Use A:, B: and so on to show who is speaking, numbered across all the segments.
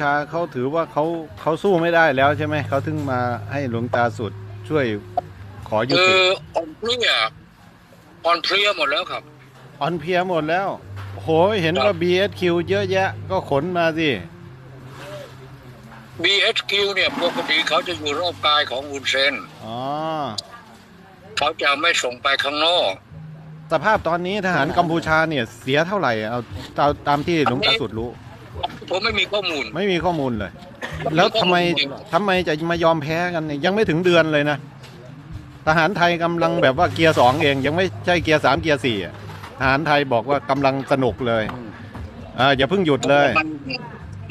A: ชาเขาถือว่าเขาเขาสู้ไม่ได้แล้วใช่ไหมเขาถึงมาให้หลวงตาสุดช่วยขอยุ
B: คื
A: ติ
B: ออ่อนเพลียอ่อนเพลียหมดแล้วครับ
A: อ่อนเพลียหมดแล้วโหเห็นว่า BSQ เยอะแยะ ก็ขนมาสิ
B: BHQ เนี่ยปกติเขาจะอยู่รอบกายของอุนเซน
A: อ๋อ
B: เขาจะไม่ส่งไปข้างนอก
A: สภาพตอนนี้ทหารกัมพูชาเนี่ยเสียเท่าไหร่เอาตามตามที่หลวงตาสุดรู้
B: ผมไม่มีข้อมูล
A: ไม่มีข้อมูลเลย แล้วทำไมทำไมจะมายอมแพ้กันเนี่ยยังไม่ถึงเดือนเลยนะ ทหารไทยกำลังแบบว่าเกียร์สองเอง ยังไม่ใช่เกียร์สามเกียร์สี่อะทหารไทยบอกว่ากำลังสนุกเลยอ่าอย่าเพิ่งหยุดเลย
B: มัน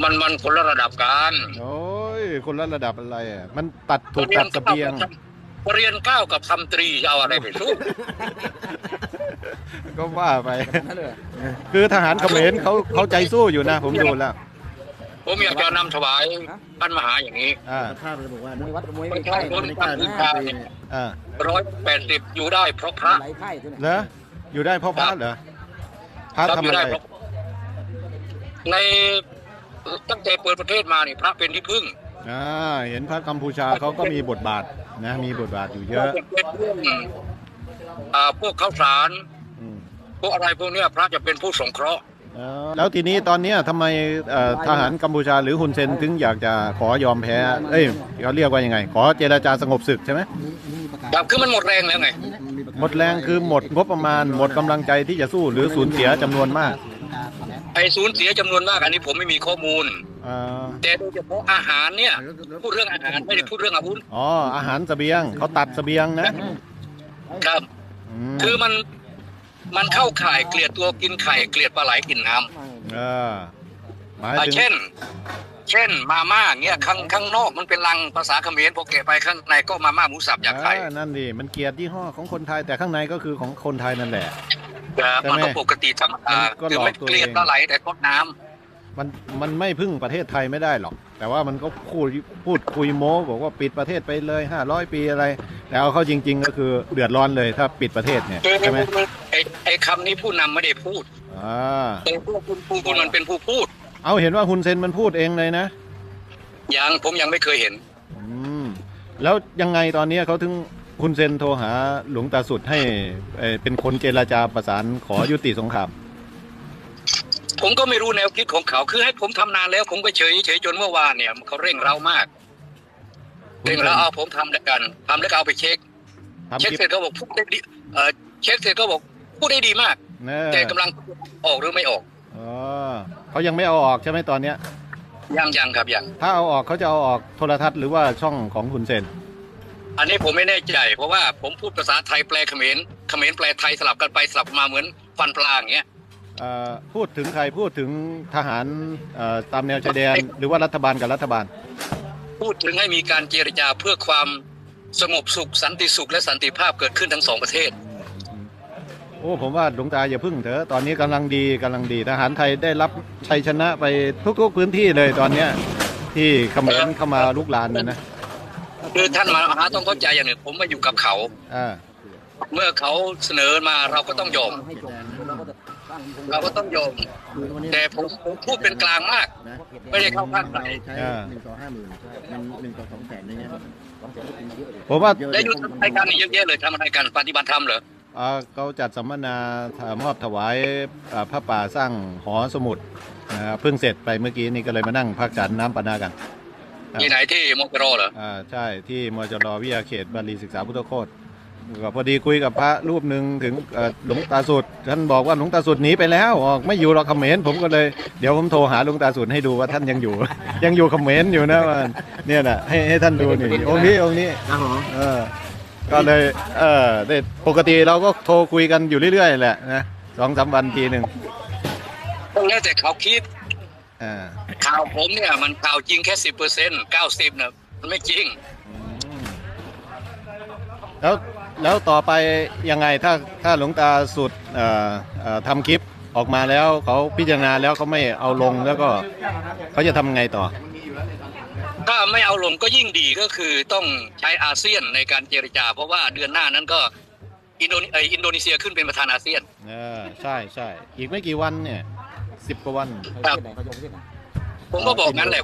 B: มันมันคนละระดับกัน
A: โอ้ยคนละระดับอะไรอะมันตัดถูกตัดเสเบียง
B: เรียนเก้ากับทำตรีจะเอาอะไรไปสู้
A: ก็ว่าไปคือทหารเขมรเขาเขาใจสู้อยู่นะ ผมดูแล้ว
B: ผมอยากจะนำถวายท่านมหาอย่างนี้
A: อ่า
C: ภาพเลยบอกว่าม
D: วยวัดมวย
B: ไม่
D: ไม่
B: ใช่
D: ใช่
B: คน
C: ไม่
B: กั
C: ก
B: ม
C: ล้า
B: พู
C: นะ
B: ชาเนี่ย
A: อ่า
B: ร้อยแปดสิบอยู่ได้เพราะพระ
D: ไหลไข่ตัวเนี่ย
A: เหรออยู่ได้เพราะพระเหรอพระ
B: ครับ
A: ทำ
B: อยู่
A: อะไร
B: ได้เพราะในตั้งแต่เปิดประเทศมานี่พระเป็นที่พึ่ง
A: อ่าเห็นพระกัมพูชาเขาก็มีบทบาทนะมีบทบาทอยู่เยอะ
B: เป็นเรื่องอ่าพวกข้าวสาร
A: อืม
B: พวกอะไรพวกเนี้ยพระจะเป็นผู้สงเคราะห์
A: เอ่อ แล้วทีนี้ตอนเนี้ยทำไมเอ่อทหารกัมพูชาหรือฮุนเซนถึงอยากจะขอยอมแพ้ เอ้ยเขาเรียกว่ายังไง ขอเจรจาสงบศึกใช่ไหม
D: มีมีประกาศ
B: ครับคือมันหมดแรงแล้วไง
D: มีประกาศ
A: หมดแรงคือหมดงบประมาณ หมดกำลังใจที่จะสู้หรือสูญเสียจำนวนมาก
B: ไอ้สูญเสียจำนวนมากอันนี้ผมไม่มีข้อมูล
A: เอ่อ
B: แต่โดยเฉพาะอาหารเนี่ยพูดเรื่องอาหารไม่ได้พูดเรื่องอาวุธ
A: อ๋ออาหารเสบียงเขาตัดเสบียงนะครับม
B: คือมัน มันเข้าข่ายเกลียดตัวกินไข่เกลียดปลาไหลกินน้ำ
A: เออหมาย
B: อ่า
A: ถึง
B: เช่น เช่นมาม่าเงี้ยข้างข้างนอกมันเป็นลังภาษาเขมรพอแกะไปข้างในก็มาม่าหมูสับอยากไข่
A: อ่านั่นดิมันเกียรติยี่ห้อของคนไทยแต่ข้างในก็คือของคนไทยนั่นแหละ
B: แต่
A: ใช่
B: มัน
A: ไหม
B: ก็ปกติธรรมดา
A: มันก็
B: คือ
A: หลอก
B: ไม่
A: ตัว
B: เกลียด
A: เอง
B: ปลาไหลแต่ทดน้ำ
A: มันมันไม่พึ่งประเทศไทยไม่ได้หรอก แต่ว่ามันก็พูดพูดคุยโม้บอกว่าปิดประเทศไปเลย500ปีอะไรแต่เอาเข้าจริง ๆ ก็คือเดือดร้อนเลยถ้าปิดประเทศเนี่ย
B: คือ
A: ใช่ไหม
B: ไอ้ไอ้คำนี้ผู้นำไม่ได้พูด
A: อ่า
B: แต่พวกคุณผู้มันเป็นผู้พูด
A: เอาเห็นว่าฮุนเซนมันพูดเองเลยนะ
B: ยังผมยังไม่เคยเห็น
A: อืม แล้วยังไงตอนนี้เขาถึงฮุนเซนโทรหาหลวงตาสุดให้เอ่อเป็นคนเจรจาประสานขอยุติสงคราม
B: ผมก็ไม่รู้แนวคิดของเขาคือให้ผมทำนานแล้ว ผมก็เฉยเฉยจนเมื่อวานเนี่ยเขาเร่งเรามาก เร่งเราเอาผมทำแล้วกันทำแล้วก็เอาไปเช็ค
A: ทำ
B: เช็ค
A: คลิป
B: เสร็จก็บอกพูดได้ดีเออเช็คเสร็จก็บอก พูดได้ดีมาก
A: เนอ
B: แต่กำลังออกหรือไม่ออก
A: อ๋อเขายังไม่เอาออกใช่ไหมตอนเนี้ย
B: ยังยังครับยัง
A: ถ้าเอาออกเขาจะเอาออกโทรทัศน์หรือว่าช่องของฮุนเซน
B: อันนี้ผมไม่แน่ใจ เพราะว่าผมพูดภาษาไทยแปลเขมรเขมรแปลไทยสลับกันไปสลับมาเหมือนฟันปลาอย่างเงี้ย
A: เอ่อพูดถึงใครพูดถึงทหารเอ่อตามแนวชายแดน หรือว่ารัฐบาลกับรัฐบาล
B: พูดถึงให้มีการเจรจาเพื่อความสงบสุขสันติสุขและสันติภาพเกิดขึ้นทั้งสองประเทศ
A: โอ้ผมว่าหลวงตาอย่าพึ่งเถอะตอนนี้กำลังดีกำลังดีทหารไทยได้รับชัยชนะไปทุกๆพื้นที่เลยตอนเนี้ย ที่เขมรเข้ามาลุกลานนะนะ
B: คือท่านมหาต้องเข้าใจอย่างหนึ่งผมมาอยู่กับเขา
A: อ่า
B: เมื่อเขาเสนอมาเราก็ต้องยอม
D: ให้จบเราก็จะสร้าง
B: เราก็ต้องยอม
C: คือวันนี้
B: แต่ผมผมพูดเป็นกลางมาก
C: นะ
B: ไม่ได้เข้าข้างใคร
C: ใช้หนึ่งต่อห้าหมื่นมันหนึ่งต่อสองแสนอย่างเงี้ย
D: ต้องเสียกินเยอะเลย
A: ผมว่า
C: เยอะ
B: และอยู่ทำรายการนี่เยอะแยะเลยทำรายการปฏิบัติธรรมเหรอ
A: อ่า เขาจัดสัมมนาถมอบถวายอ่าพระป่าสร้างหอสมุดนะครับเพิ่งเสร็จไปเมื่อกี้นี่ก็เลยมานั่งพักฉันน้ำปานากันครับ
B: ที่ไหนที่มกรเหรอ
A: อ่าใช่ที่มจรวิทยาเขตบาลีศึกษาพุทธโคตก็พอดีคุยกับพระรูปหนึ่งถึงเอ่อหลวงตาสุดท่านบอกว่าหลวงตาสุดหนีไปแล้วออกไม่อยู่หรอกเขมรผมก็เลยเดี๋ยวผมโทรหาหลวงตาสุดให้ดูว่าท่านยังอยู่ ยังอยู่เขมรอยู่นะว่าเนี่ยนะให้ให้ท่านดูนี่องค์นี้องค์นี้
C: ครับผม
A: เออ ก็เลยเออได้ปกติเราก็โทรคุยกันอยู่เรื่อยๆแหละนะสองสามวันทีหนึ่ง
B: ก็แล้วแต่เขาคิด
A: อ่า
B: ข่าวผมเนี่ย มันข่าวจริงแค่สิบเปอร์เซ็นต์เก้าสิบนะมันไม่จริง
A: อืมแล้วแล้วต่อไปยังไงถ้าถ้าหลวงตาสุดเอ่อเอ่อทำคลิปออกมาแล้วเขาพิจารณาแล้วเขาไม่เอาลงแล้วก็เขาจะทำไงต่อ
B: ถ้า ไม่เอาลงก็ยิ่งดีก็คือต้องใช้อาเซียนในการเจรจา เพราะว่าเดือนหน้านั้นก็อินโดนีเอ่ออินโดนีเซียขึ้นเป็นประธานอาเซียน
A: เออใช่ใช่อีกไม่กี่วันเนี่ยสิบกว่าวัน
D: ประเทศไหนเขายกประเทศไหน
B: ผมก็บอกงั้นแหละ